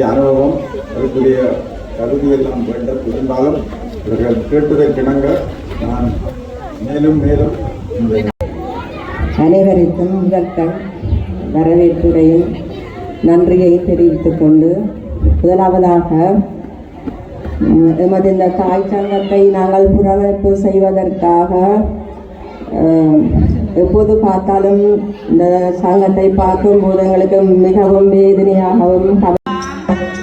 அதற்குரிய அனுபவம் அதற்குரிய தகுதியெல்லாம் வேண்டும். இருந்தாலும் இவர்கள் கேட்டதற்கிணங்க நான் மேலும் மேலும் அனைவருக்கும் இலக்கம் வரவேற்புரையும் நன்றியை தெரிவித்துக் கொண்டு முதலாவதாக எமது இந்த தாய் சங்கத்தை நாங்கள் புறவழைப்பு செய்வதற்காக எப்போது பார்த்தாலும் இந்த சங்கத்தை பார்க்கும்போது எங்களுக்கு மிகவும் வேதனையாகவும் Thank you.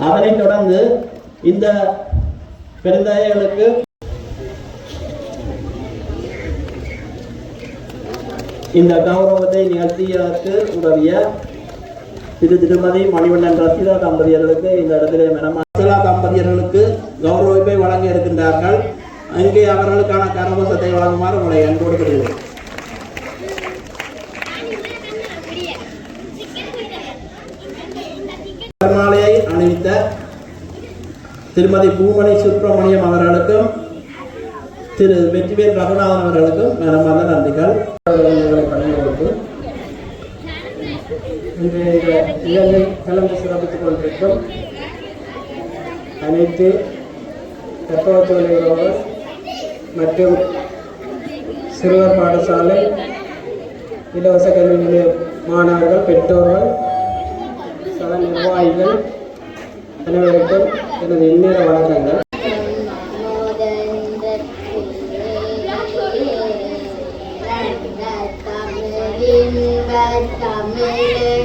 அதனைத் தொடர்ந்து இந்த பெருந்தகைகளுக்கு இந்த கௌரவத்தை நிகழ்த்தியதற்கு உதவிய திரு திருமதி மணிவண்ணன் ரசிதா தம்பதியர்களுக்கு இந்த இடத்திலே மனமாசலா தம்பதியர்களுக்கு கௌரவிப்பை வழங்க இருக்கின்றார்கள். அங்கே அவர்களுக்கான கரவசத்தை வழங்குமாறு உங்களை அன்போடு பெறுகிறேன் திருமதி பூமணி சுப்பிரமணியம் அவர்களுக்கும் திரு வெற்றிவேல் ரகுநாதன் அவர்களுக்கும் மனமார்ந்த நன்றிகள். எங்களை இந்த நிகழ்வில் கலந்து சிறப்பித்துக் கொண்டிருக்கும் அனைத்து தத்துவத்துறை மற்றும் சிறுவர் பாடசாலை இலவச கல்வி நிலைய மாணவர்கள் பெற்றோர்கள் சக நிர்வாகிகள் அனைவருக்கும் எனது இந்நேர வணக்கங்கள் தமிழுக்கு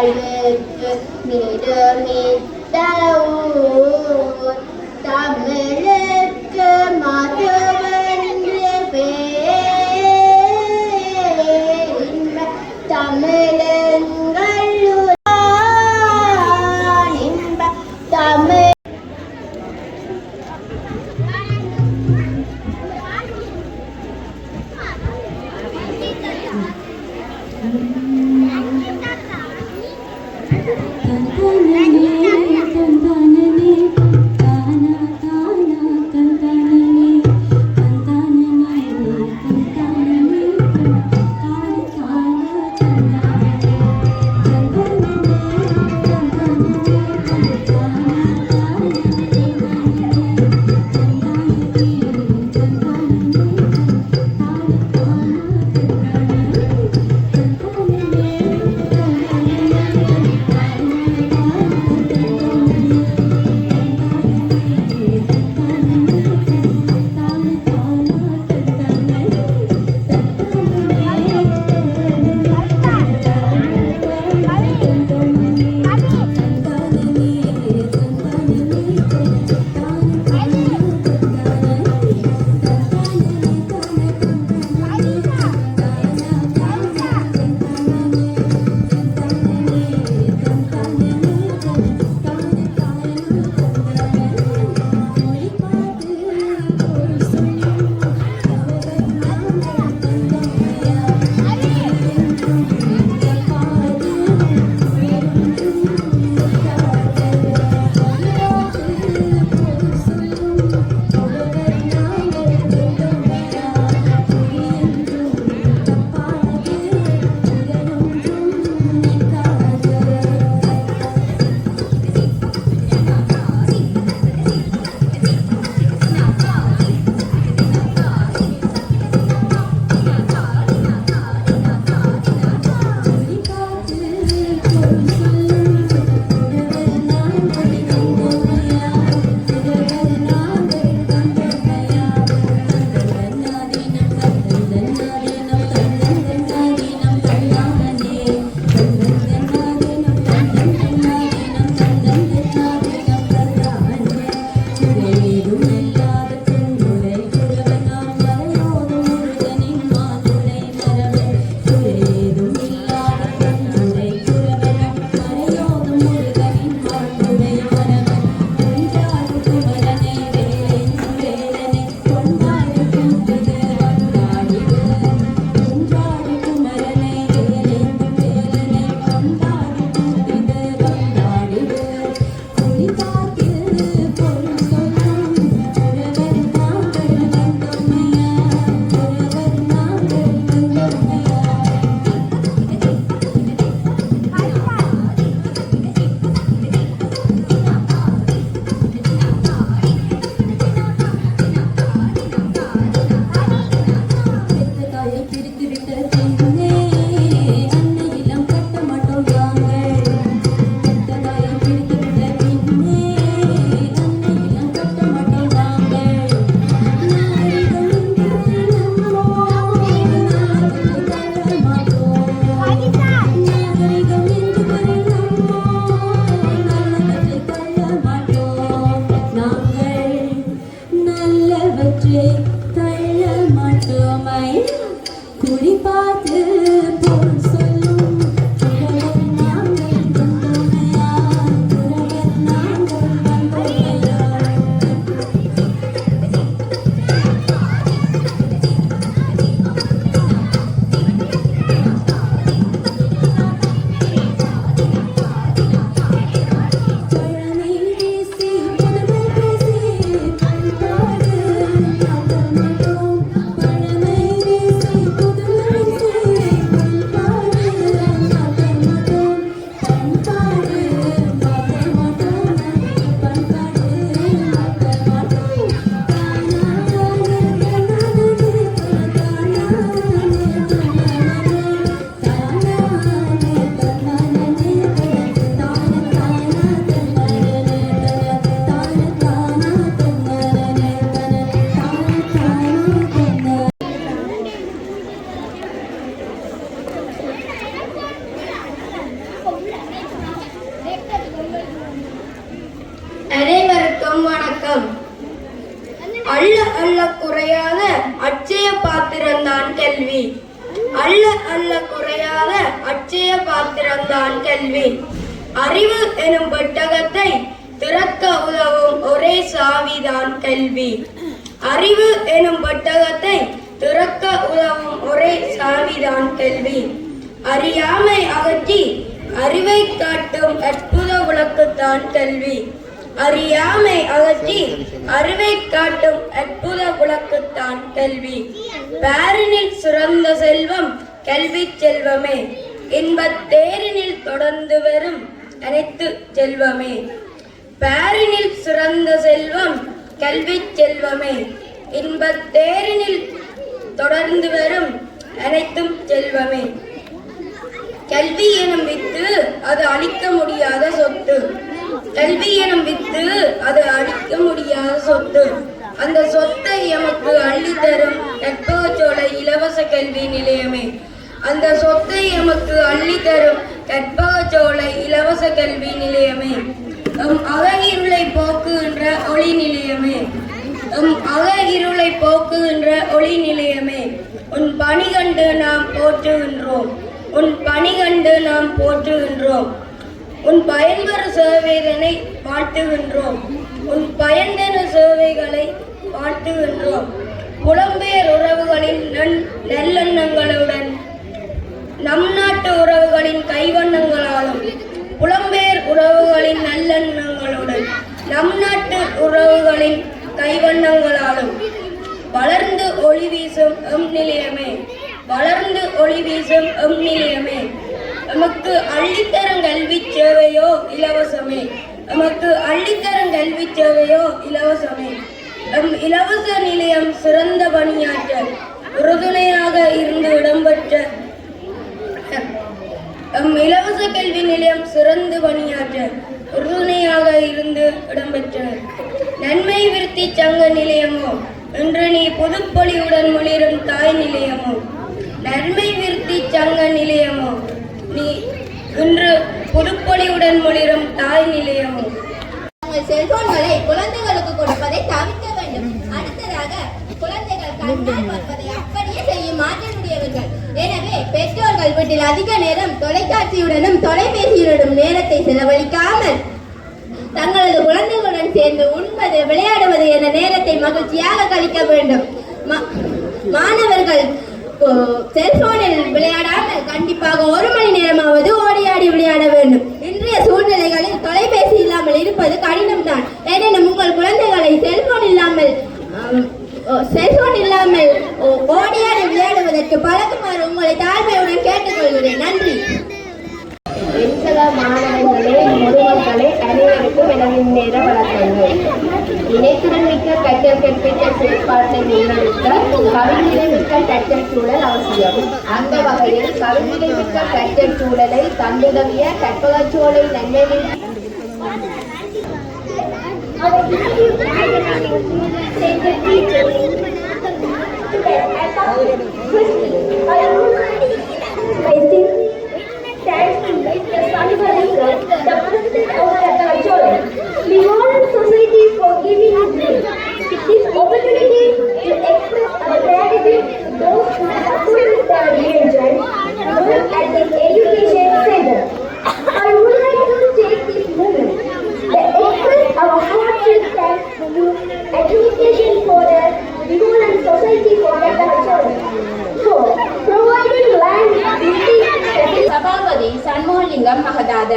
I read with me, the me. விளக்குத்தான் கல்வி. அறியாமை அகற்றி அறிவை காட்டும் அற்புத விளக்குத்தான் கல்வி. பேரனில் சிறந்த செல்வம் கல்வி செல்வமே. இன்பத் தேரினில் தொடர்ந்து வரும் அனைத்து செல்வமே. பேரினில் சிறந்த செல்வம் கல்வி செல்வமே. இன்பத் தேரினில் தொடர்ந்து வரும் அனைத்தும் செல்வமே. கல்வி எனும் வித்து அது அழிக்க முடியாத சொத்து. கல்வி எனும் வித்து அது அழிக்க முடியாத சொத்து. அந்த சொத்தை எமக்கு அள்ளி தரும் கற்பகச்சோலை இலவச கல்வி நிலையமே. அந்த சொத்தை எமக்கு அள்ளி தரும் கற்பகச்சோலை இலவச கல்வி நிலையமே. எம் அகஇருளை போக்குகின்ற ஒளி நிலையமே. எம் அகஇருளை போக்குகின்ற ஒளி நிலையமே. உன் பணி கண்டு நாம் போற்றுகின்றோம். உன் பணி கண்டு நாம் போற்றுகின்றோம். உன் பயன்தரு சேவைதனை வாழ்த்துகின்றோம். உன் பயன்தன சேவைகளை வாழ்த்துகின்றோம். புலம்பெயர் உறவுகளின் நன் நல்லெண்ணங்களுடன் நம் நாட்டு உறவுகளின் கைவண்ணங்களாலும் புலம்பெயர் உறவுகளின் நல்லெண்ணங்களுடன் நம் நாட்டு உறவுகளின் கைவண்ணங்களாலும் வளர்ந்து ஒளி வீசும் எம் நிலையமே வளர்ந்து ஒளி வீசும் எம் நிலையமே. நமக்கு அள்ளித்தரும் கல்வி சேவையோ இலவசமே. நமக்கு அள்ளித்தரும் கல்வி சேவையோ இலவசமே. நம் இலவச நிலையம் சிறந்த பணியாற்ற உறுதுணையாக இருந்து இடம்பெற்ற நம் இலவச கல்வி நிலையம் சிறந்து பணியாற்ற உறுதுணையாக இருந்து இடம்பெற்றனர் நன்மை விருத்தி சங்க நிலையமோ இன்று நீ புதுப்பொலியுடன் மொழிரும் தாய் நிலையமோ நன்மை விருத்தி சங்க நிலையமோ நீ இன்று புதுப்பொலியுடன் முளிரும் தாய் நிலையமோ. உங்கள் செல்போன்களை குழந்தைகளுக்கு கொடுப்பதை தவிர்க்க வேண்டும். அடுத்ததாக குழந்தைகள் கண்ணால் பார்ப்பதை அப்படியே செய்யும் மாற்றமுடையவர்கள் எனவே பெற்றோர்கள் வீட்டில் அதிக நேரம் தொலைக்காட்சியுடனும் தொலைபேசியுடனும் நேரத்தை செலவழிக்காமல் தங்களது குழந்தைகளுடன் சேர்ந்து உண்பது விளையாடுவது என நேரத்தை மகிழ்ச்சியாக கழிக்க வேண்டும். மாணவர்கள் செல்போனில் விளையாடாமல் கண்டிப்பாக ஒரு மணி நேரமாவது ஓடியாடி விளையாட வேண்டும் இன்றைய சூழ்நிலைகளில் தொலைபேசி இல்லாமல் இருப்பது கடினம்தான் ஏனெனும் உங்கள் குழந்தைகளை செல்போன் இல்லாமல் ஆம், ஓ, செல்போன் இல்லாமல் ஓ, ஓடியாடி விளையாடுவதற்கு பழகுமாறு உங்களை தாழ்மையுடன் கேட்டுக்கொள்கிறேன். நன்றி. என்சல மாணவர்களே பொதுமக்களே அனைவருக்கும் எனது நேர வணக்கங்கள். இணைத்துடன் மிக்க கற்றல் கற்பித்த செயற்பாட்டை முன்னெடுக்க கவிநிலை மிக்க கற்றல் சூழல் அவசியம். அந்த வகையில் கவிநிலை மிக்க கற்றல் சூழலை தந்துதவிய கற்பகச்சோலை நன்னெறி education center. அங்குலம் மகதாத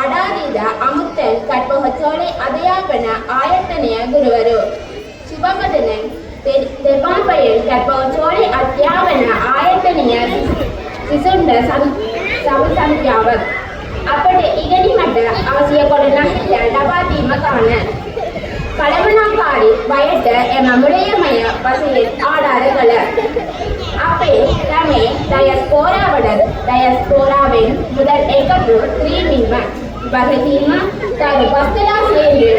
அடாதீத அமுத்தன் கற்பக சோலை அதையாவன ஆயத்தனைய குருவரு. சுபமதனன் தெபாம்பயன் கற்பக சோலை அத்தியாவன ஆயத்தனைய சிசுண்ட சமசமியாவர். අපට ඉගෙනීමට අවශ්‍ය කොට නැහිට ලබාදීම කාණ. කළමනාකාරී වයට එම මුලයමය වශයෙන් ආධාර කළ அப்பேல் தமிழ் டயஸ்போராவுடன் டயஸ்போராவின் முதல் எக்கப்ரூட் ரீமின்மன் பகதீமா தனது பஸ்தலா சேர்ந்து